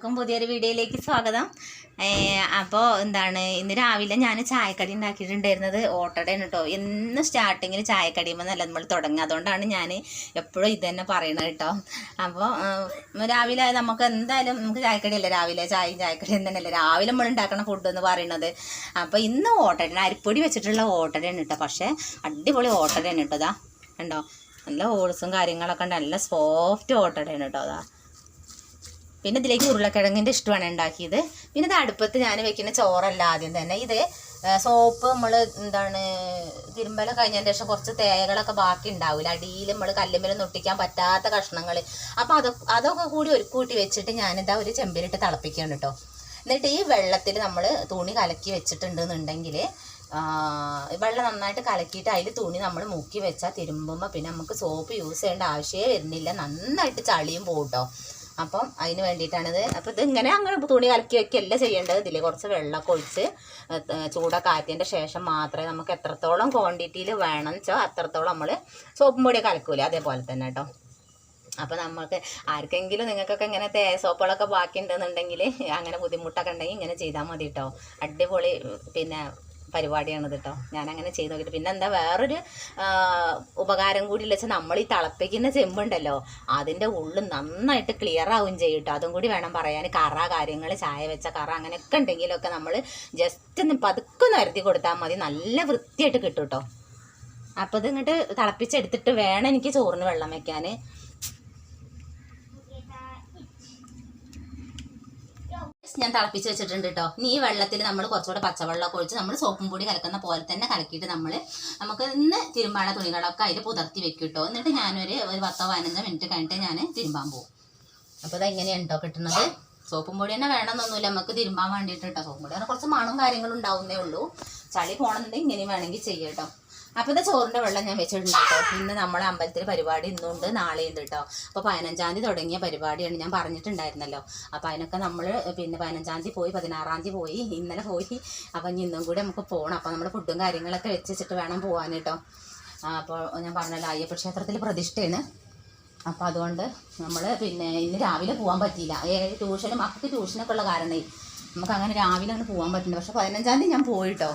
എല്ലാവർക്കും പുതിയൊരു വീഡിയോയിലേക്ക് സ്വാഗതം. അപ്പോൾ എന്താണ് ഇന്ന് രാവിലെ ഞാൻ ചായക്കടി ഉണ്ടാക്കിയിട്ടുണ്ടായിരുന്നത് ഓട്ടടയാണ് കേട്ടോ എന്ന് സ്റ്റാർട്ടിങ്ങിൽ ചായക്കടിയുമ്പോൾ നല്ല നമ്മൾ തുടങ്ങുക. അതുകൊണ്ടാണ് ഞാൻ എപ്പോഴും ഇത് തന്നെ പറയണത് കേട്ടോ അപ്പോൾ രാവിലെ നമുക്ക് എന്തായാലും നമുക്ക് ചായക്കടിയല്ല? രാവിലെ ചായയും ചായക്കടിയും തന്നെയല്ല? രാവിലെ നമ്മൾ ഉണ്ടാക്കുന്ന ഫുഡ് എന്ന് പറയുന്നത് അപ്പോൾ ഇന്ന് ഓട്ടോടെ അരിപ്പൊടി വെച്ചിട്ടുള്ള ഓട്ടടയാണ് കേട്ടോ പക്ഷേ അടിപൊളി ഓട്ടടയാണ് കേട്ടോ ഇതാ കണ്ടോ? നല്ല ഓൾസും കാര്യങ്ങളൊക്കെ ഉണ്ട്. നല്ല സോഫ്റ്റ് ഓട്ടടയാണ് കേട്ടോ അതാ പിന്നെ ഇതിലേക്ക് ഉരുളക്കിഴങ്ങിന്റെ ഇഷ്ടമാണ് ഉണ്ടാക്കിയത്. പിന്നെ ഇത് അടുപ്പത്ത് ഞാൻ വെക്കുന്ന ചോറല്ല ആദ്യം തന്നെ. ഇത് സോപ്പ് നമ്മൾ എന്താണ് തിരുമ്പല കഴിഞ്ഞതിന് ശേഷം കുറച്ച് തേകളൊക്കെ ബാക്കി ഉണ്ടാവില്ല അടിയിൽ നമ്മൾ കല്ലുമ്മലും നൊട്ടിക്കാൻ പറ്റാത്ത കഷ്ണങ്ങൾ അപ്പോൾ അതൊക്കെ അതൊക്കെ കൂടി ഒരു കൂട്ടി വെച്ചിട്ട് ഞാനിതാ ഒരു ചെമ്പിലിട്ട് തിളപ്പിക്കുകയാണ് കേട്ടോ എന്നിട്ട് ഈ വെള്ളത്തിൽ നമ്മൾ തുണി കലക്കി വെച്ചിട്ടുണ്ടെന്നുണ്ടെങ്കിൽ വെള്ളം നന്നായിട്ട് കലക്കിയിട്ട് അതിൽ തുണി നമ്മൾ മുക്കി വെച്ചാൽ തിരുമ്പുമ്പോൾ പിന്നെ നമുക്ക് സോപ്പ് യൂസ് ചെയ്യേണ്ട ആവശ്യമേ വരുന്നില്ല. നന്നായിട്ട് ചളിയും പോകും കേട്ടോ അപ്പം അതിന് വേണ്ടിയിട്ടാണിത്. അപ്പോൾ ഇത് ഇങ്ങനെ അങ്ങനെ തുണി കലക്കി വയ്ക്കുകയല്ല ചെയ്യേണ്ടത്. ഇതിൽ കുറച്ച് വെള്ളമൊക്കെ ഒഴിച്ച് ചൂടൊക്കെ ആറ്റിയതിന്റെ ശേഷം മാത്രമേ നമുക്ക് എത്രത്തോളം ക്വാണ്ടിറ്റിയിൽ വേണം വെച്ചാൽ അത്രത്തോളം നമ്മൾ സോപ്പും പൊടി കലക്കൂല അതേപോലെ തന്നെ കേട്ടോ അപ്പോൾ നമുക്ക് ആർക്കെങ്കിലും നിങ്ങൾക്കൊക്കെ ഇങ്ങനെ തേ സോപ്പുകളൊക്കെ ബാക്കി ഉണ്ടെന്നുണ്ടെങ്കിൽ അങ്ങനെ ബുദ്ധിമുട്ടൊക്കെ ഉണ്ടെങ്കിൽ ഇങ്ങനെ ചെയ്താൽ മതി കേട്ടോ അടിപൊളി പിന്നെ പരിപാടിയാണിത് കേട്ടോ ഞാൻ അങ്ങനെ ചെയ്ത് നോക്കിയിട്ട് പിന്നെ എന്താ വേറൊരു ഉപകാരം കൂടി ഇല്ല വെച്ചാൽ നമ്മൾ ഈ തിളപ്പിക്കുന്ന ചെമ്പുണ്ടല്ലോ അതിന്റെ ഉള്ളിൽ നന്നായിട്ട് ക്ലിയർ ആവും ചെയ്യും കേട്ടോ. അതും കൂടി വേണം പറയാൻ കറ കാര്യങ്ങൾ ചായ വെച്ച കറ അങ്ങനെയൊക്കെ ഉണ്ടെങ്കിലൊക്കെ നമ്മൾ ജസ്റ്റ് ഒന്ന് പതുക്കെ ഒന്ന് വരുത്തി കൊടുത്താൽ മതി. നല്ല വൃത്തിയായിട്ട് കിട്ടും കേട്ടോ. അപ്പോൾ ഇത് ഇങ്ങോട്ട് തിളപ്പിച്ചെടുത്തിട്ട് വേണം എനിക്ക് ചോറിന് വെള്ളം വെക്കാൻ ഞാൻ തിളപ്പിച്ച് വെച്ചിട്ടുണ്ട് കേട്ടോ ഇനി ഈ വെള്ളത്തിൽ നമ്മൾ കുറച്ചുകൂടെ പച്ചവെള്ളമൊക്കെ ഒഴിച്ച് നമ്മൾ സോപ്പും പൊടി കലക്കുന്ന പോലെ തന്നെ കലക്കിയിട്ട് നമ്മൾ നമുക്ക് ഇന്ന് തിരുമ്പാട തുണികളൊക്കെ അതിൽ പുതർത്തി വെക്കും കേട്ടോ എന്നിട്ട് ഞാനൊരു ഒരു പത്തോ പതിനഞ്ചോ മിനിറ്റ് കഴിഞ്ഞിട്ട് ഞാൻ തിരുമ്പാൻ പോകും അപ്പോൾ ഇത് എങ്ങനെയാണ് കേട്ടോ കിട്ടുന്നത്? സോപ്പും പൊടി തന്നെ വേണമെന്നൊന്നുമില്ല. നമുക്ക് തിരുമ്പാൻ വേണ്ടിയിട്ട് കേട്ടോ സോപ്പും പൊടി. കുറച്ച് മണവും കാര്യങ്ങളും ഉണ്ടാവുന്നേ ഉള്ളൂ. ചളി പോകണമെന്നുണ്ടെങ്കിൽ ഇങ്ങനെയും വേണമെങ്കിൽ ചെയ്യാം കേട്ടോ അപ്പോൾ ഇത് ചോറിന്റെ വെള്ളം ഞാൻ വെച്ചിട്ടുണ്ട് കേട്ടോ. ഇന്ന് നമ്മളെ അമ്പലത്തിൽ പരിപാടി ഇന്നുണ്ട് നാളെയുണ്ട് കേട്ടോ. അപ്പോൾ പതിനഞ്ചാം തീയതി തുടങ്ങിയ പരിപാടിയാണ് ഞാൻ പറഞ്ഞിട്ടുണ്ടായിരുന്നല്ലോ. അപ്പോൾ അതിനൊക്കെ നമ്മൾ പിന്നെ പതിനഞ്ചാം തീയതി പോയി പതിനാറാം തീയതി പോയി ഇന്നലെ പോയി. അപ്പം ഇനി ഇന്നും കൂടി നമുക്ക് പോകണം അപ്പോൾ നമ്മൾ ഫുഡും കാര്യങ്ങളൊക്കെ വെച്ച് വെച്ചിട്ട് വേണം പോകാൻ കേട്ടോ. അപ്പോൾ ഞാൻ പറഞ്ഞല്ലോ അയ്യപ്പ ക്ഷേത്രത്തിൽ പ്രതിഷ്ഠയാണ്. അപ്പോൾ അതുകൊണ്ട് നമ്മൾ പിന്നെ ഇന്ന് രാവിലെ പോകാൻ പറ്റിയില്ല. ഏഴ് ട്യൂഷനും മക്കൾക്ക് ട്യൂഷനൊക്കെ ഉള്ള കാരണേ. നമുക്ക് അങ്ങനെ രാവിലെ അങ്ങനെ പോകാൻ പറ്റില്ല. പക്ഷെ പതിനഞ്ചാം തീയതി ഞാൻ പോയിട്ടോ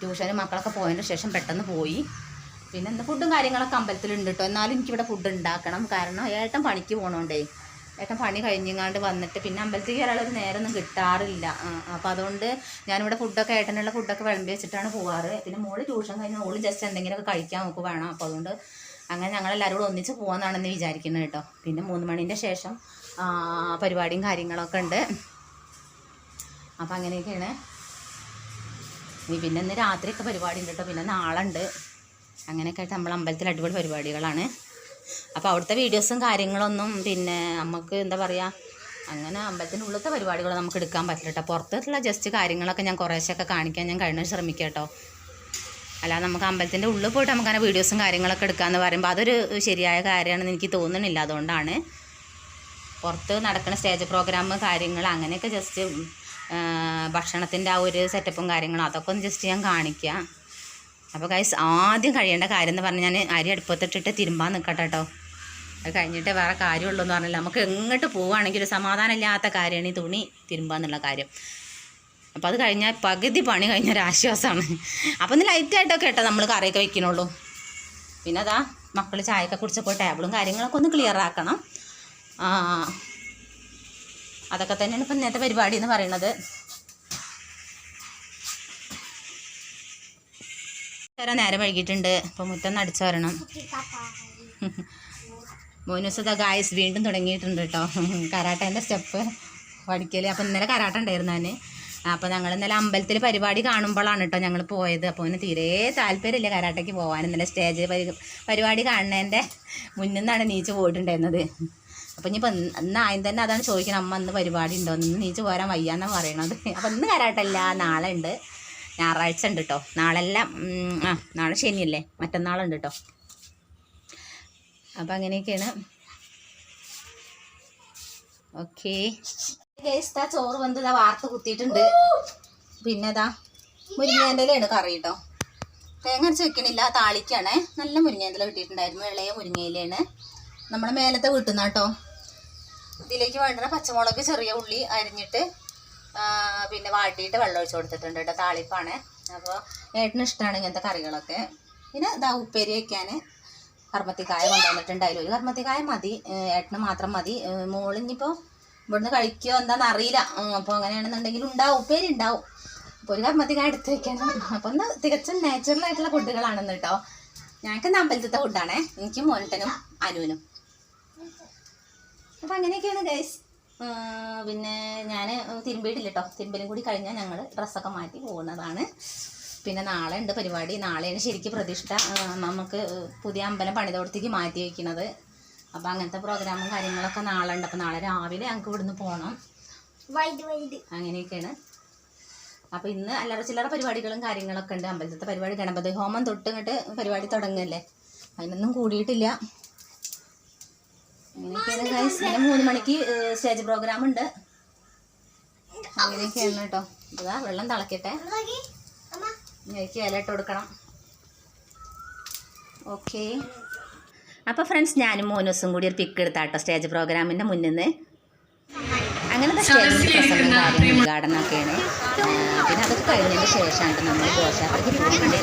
ട്യൂഷന് മക്കളൊക്കെ പോയതിന് ശേഷം പെട്ടെന്ന് പോയി. പിന്നെ ഇന്ന് ഫുഡും കാര്യങ്ങളൊക്കെ അമ്പലത്തിലുണ്ട് കേട്ടോ എന്നാലും എനിക്കിവിടെ ഫുഡ് ഉണ്ടാക്കണം. കാരണം ഏട്ടൻ പണിക്ക് പോകണോണ്ടേ ഏട്ടൻ പണി കഴിഞ്ഞങ്ങാണ്ട് വന്നിട്ട് പിന്നെ അമ്പലത്തിൽ കയറാനുള്ളൊരു നേരമൊന്നും കിട്ടാറില്ല. അപ്പോൾ അതുകൊണ്ട് ഞാനിവിടെ ഫുഡൊക്കെ ഏട്ടനുള്ള ഫുഡൊക്കെ വിളമ്പി വെച്ചിട്ടാണ് പോവാറ്. പിന്നെ മോൾ ട്യൂഷൻ കഴിഞ്ഞ് മോൾ ജസ്റ്റ് എന്തെങ്കിലുമൊക്കെ കഴിക്കാൻ നമുക്ക് വേണം. അപ്പോൾ അതുകൊണ്ട് അങ്ങനെ ഞങ്ങളെല്ലാവരും കൂടെ ഒന്നിച്ച് പോകാമെന്നാണെന്ന് വിചാരിക്കുന്നത് കേട്ടോ. പിന്നെ മൂന്ന് മണീന്റെ ശേഷം പരിപാടിയും കാര്യങ്ങളൊക്കെ ഉണ്ട്. അപ്പം അങ്ങനെയൊക്കെയാണ്. ഇനി പിന്നെ ഇന്ന് രാത്രിയൊക്കെ പരിപാടി ഉണ്ട് കേട്ടോ പിന്നെ നാളെ ഉണ്ട് അങ്ങനെയൊക്കെ ആയിട്ട് നമ്മൾ അമ്പലത്തിൽ അടിപൊളി പരിപാടികളാണ്. അപ്പോൾ അവിടുത്തെ വീഡിയോസും കാര്യങ്ങളൊന്നും പിന്നെ നമുക്ക് എന്താ പറയുക അങ്ങനെ അമ്പലത്തിനുള്ളിലത്തെ പരിപാടികൾ നമുക്ക് എടുക്കാൻ പറ്റില്ല കേട്ടോ പുറത്തുള്ള ജസ്റ്റ് കാര്യങ്ങളൊക്കെ ഞാൻ കുറേശ്ശൊക്കെ കാണിക്കാൻ ഞാൻ കഴിഞ്ഞ ശ്രമിക്കാം കേട്ടോ അല്ലാതെ നമുക്ക് അമ്പലത്തിന്റെ ഉള്ളിൽ പോയിട്ട് നമുക്ക് അങ്ങനെ വീഡിയോസും കാര്യങ്ങളൊക്കെ എടുക്കാമെന്ന് പറയുമ്പോൾ അതൊരു ശരിയായ കാര്യമാണെന്ന് എനിക്ക് തോന്നുന്നില്ല അതുകൊണ്ടാണ് പുറത്ത് നടക്കുന്ന സ്റ്റേജ് പ്രോഗ്രാം കാര്യങ്ങൾ അങ്ങനെയൊക്കെ ജസ്റ്റ് ഭക്ഷണത്തിന്റെ ആ ഒരു സെറ്റപ്പും കാര്യങ്ങളും അതൊക്കെ ഒന്ന് ജസ്റ്റ് ഞാൻ കാണിക്കുക അപ്പോൾ കൈസ് ആദ്യം കഴിയേണ്ട കാര്യം എന്ന് പറഞ്ഞാൽ ഞാൻ അരി അടുപ്പത്തിട്ടിട്ട് തിരുമ്പാൻ നിൽക്കട്ടെ കേട്ടോ അത് കഴിഞ്ഞിട്ട് വേറെ കാര്യമുള്ളൂ എന്ന് പറഞ്ഞാൽ നമുക്ക് എങ്ങോട്ട് പോവുകയാണെങ്കിൽ ഒരു സമാധാനമില്ലാത്ത കാര്യമാണ് ഈ തുണി തിരുമ്പുക എന്നുള്ള കാര്യം. അപ്പോൾ അത് കഴിഞ്ഞാൽ പകുതി പണി കഴിഞ്ഞ ഒരു ആശ്വാസമാണ്. അപ്പോൾ ഒന്ന് ലൈറ്റായിട്ടൊക്കെ കേട്ടോ നമ്മൾ കറിയൊക്കെ വെക്കണുള്ളൂ. പിന്നെ അതാ മക്കൾ ചായയൊക്കെ കുടിച്ചപ്പോൾ ടേബിളും കാര്യങ്ങളൊക്കെ ഒന്ന് ക്ലിയർ ആക്കണം. അതൊക്കെ തന്നെയാണ് ഇപ്പം ഇന്നത്തെ പരിപാടി എന്ന് പറയുന്നത്. വേറെ നേരം വൈകിട്ടുണ്ട് അപ്പം മുറ്റം അടിച്ചു വരണം. മോനുസത ഗായസ് വീണ്ടും തുടങ്ങിയിട്ടുണ്ട് കേട്ടോ. കരാട്ടേന്റെ സ്റ്റെപ്പ് പഠിക്കൽ അപ്പം ഇന്നലെ കരാട്ട ഉണ്ടായിരുന്നു ഞാൻ അപ്പോൾ ഞങ്ങൾ ഇന്നലെ അമ്പലത്തിൽ പരിപാടി കാണുമ്പോഴാണ് കേട്ടോ ഞങ്ങൾ പോയത്. അപ്പോൾ അവന് തീരെ താല്പര്യമില്ല കരാട്ടയ്ക്ക് പോകാൻ. ഇന്നലെ സ്റ്റേജ് പരിപാടി കാണുന്നതിന്റെ മുന്നിൽ നിന്നാണ് നീച്ച് പോയിട്ടുണ്ടായിരുന്നത്. അപ്പോൾ ഇനിയിപ്പോൾ ഇന്ന് ആദ്യം തന്നെ അതാണ് ചോദിക്കണം അമ്മ ഇന്ന് പരിപാടി ഉണ്ടോ? ഇന്ന് നീച്ച് പോരാൻ വയ്യാന്നാണ് പറയണത്. അപ്പോൾ ഇന്ന് കരാട്ടല്ല നാളെ ഉണ്ട്. ഞായറാഴ്ച ഉണ്ട് കേട്ടോ നാളെല്ലാം ആ നാളെ ശനിയല്ലേ? മറ്റന്നാളുണ്ട് കേട്ടോ അപ്പം അങ്ങനെയൊക്കെയാണ്. ഓക്കെ. ചോറ് വന്ന് ഇതാ വാർത്ത് കുത്തിയിട്ടുണ്ട്. പിന്നെ ഇതാ കറി കേട്ടോ തേങ്ങ അരച്ച് വെക്കണില്ല താളിക്കാണ്. നല്ല മുരിങ്ങേന്തല കിട്ടിയിട്ടുണ്ടായിരുന്നു ഇളയ മുരിങ്ങയിലാണ് നമ്മുടെ മേലത്തെ വീട്ടിൽ നിന്ന് കേട്ടോ ഇതിലേക്ക് വേണ്ടുന്ന പച്ചമുളക് ചെറിയ ഉള്ളി അരിഞ്ഞിട്ട് പിന്നെ വാട്ടിയിട്ട് വെള്ളം ഒഴിച്ച് കൊടുത്തിട്ടുണ്ട് കേട്ടോ താളിപ്പാണ്. അപ്പോൾ ഏട്ടന് ഇഷ്ടമാണ് ഇങ്ങനത്തെ കറികളൊക്കെ. പിന്നെ ഇതാ ഉപ്പേരി വയ്ക്കാൻ കർമ്മത്തിക്കായ കൊണ്ടുവന്നിട്ടുണ്ട്. ഒരു കർമ്മത്തിക്കായ മതി. ഏട്ടന് മാത്രം മതി. മോളിഞ്ഞിപ്പോൾ ഇവിടുന്ന് കഴിക്കുമോ എന്താണെന്ന് അറിയില്ല. അപ്പോൾ അങ്ങനെയാണെന്നുണ്ടെങ്കിൽ ഉണ്ടാവും ഉപ്പേരി ഉണ്ടാവും. അപ്പോൾ ഒരു കർമ്മത്തിക്കായ എടുത്ത് വെക്കണം. അപ്പോൾ ഒന്ന് തികച്ചും നാച്ചുറൽ ആയിട്ടുള്ള ഫുഡുകളാണെന്ന് കേട്ടോ. ഞങ്ങൾക്ക് അമ്പലത്തിലത്തെ ഫുഡാണേ എനിക്ക് മോനട്ടനും അനുവിനും. അപ്പം അങ്ങനെയൊക്കെയാണ് ഗൈസ് പിന്നെ ഞാൻ തിരുമ്പിയിട്ടില്ല കേട്ടോ തിരുമ്പലും കൂടി കഴിഞ്ഞാൽ ഞങ്ങൾ ഡ്രസ്സൊക്കെ മാറ്റി പോകുന്നതാണ്. പിന്നെ നാളെ ഉണ്ട് പരിപാടി. നാളെയാണ് ശരിക്കും പ്രതിഷ്ഠ. നമുക്ക് പുതിയ അമ്പലം പണിതോടത്തേക്ക് മാറ്റി വയ്ക്കുന്നത് അപ്പോൾ അങ്ങനത്തെ പ്രോഗ്രാമും കാര്യങ്ങളൊക്കെ നാളെ ഉണ്ട്. അപ്പോൾ നാളെ രാവിലെ ഞങ്ങൾക്ക് ഇവിടുന്ന് പോകണം അങ്ങനെയൊക്കെയാണ്. അപ്പോൾ ഇന്ന് അല്ലറ ചില്ലറ പരിപാടികളും കാര്യങ്ങളൊക്കെ ഉണ്ട്. അമ്പലത്തിലത്തെ പരിപാടി ഗണപതി ഹോമം തൊട്ട് ഇങ്ങോട്ട് പരിപാടി തുടങ്ങല്ലേ? അതിനൊന്നും കൂടിയിട്ടില്ല. അങ്ങനെയൊക്കെയാണ് ഗൈസ് പിന്നെ മൂന്ന് മണിക്ക് സ്റ്റേജ് പ്രോഗ്രാം ഉണ്ട്. അങ്ങനെയൊക്കെയാണ് കേട്ടോ ഇതാ വെള്ളം തിളക്കട്ടെ. ഇങ്ങനെയൊക്കെ ഇല ഇട്ട് കൊടുക്കണം. ഓക്കെ അപ്പോൾ ഫ്രണ്ട്സ് ഞാനും മോനൂസും കൂടി ഒരു പിക്ക് എടുത്താട്ടോ സ്റ്റേജ് പ്രോഗ്രാമിന്റെ മുന്നിൽ നിന്ന് അങ്ങനത്തെ സ്റ്റേജിന്റെ പ്രസംഗം കാര്യങ്ങൾ ഉദ്ഘാടനമൊക്കെയാണ് ആ, പിന്നെ അതൊക്കെ കഴിഞ്ഞതിന് ശേഷമാണ് നമ്മൾ ദോശയാത്രയ്ക്ക് പോകേണ്ടി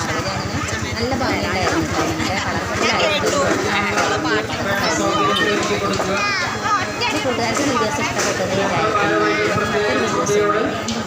അപ്പോൾ നല്ല ഭംഗിയുണ്ടായിരുന്നു കൂട്ടുകാർക്ക് വീഡിയോസ് ഇഷ്ടപ്പെട്ടത് ഇതായിരുന്നു വീഡിയോസ്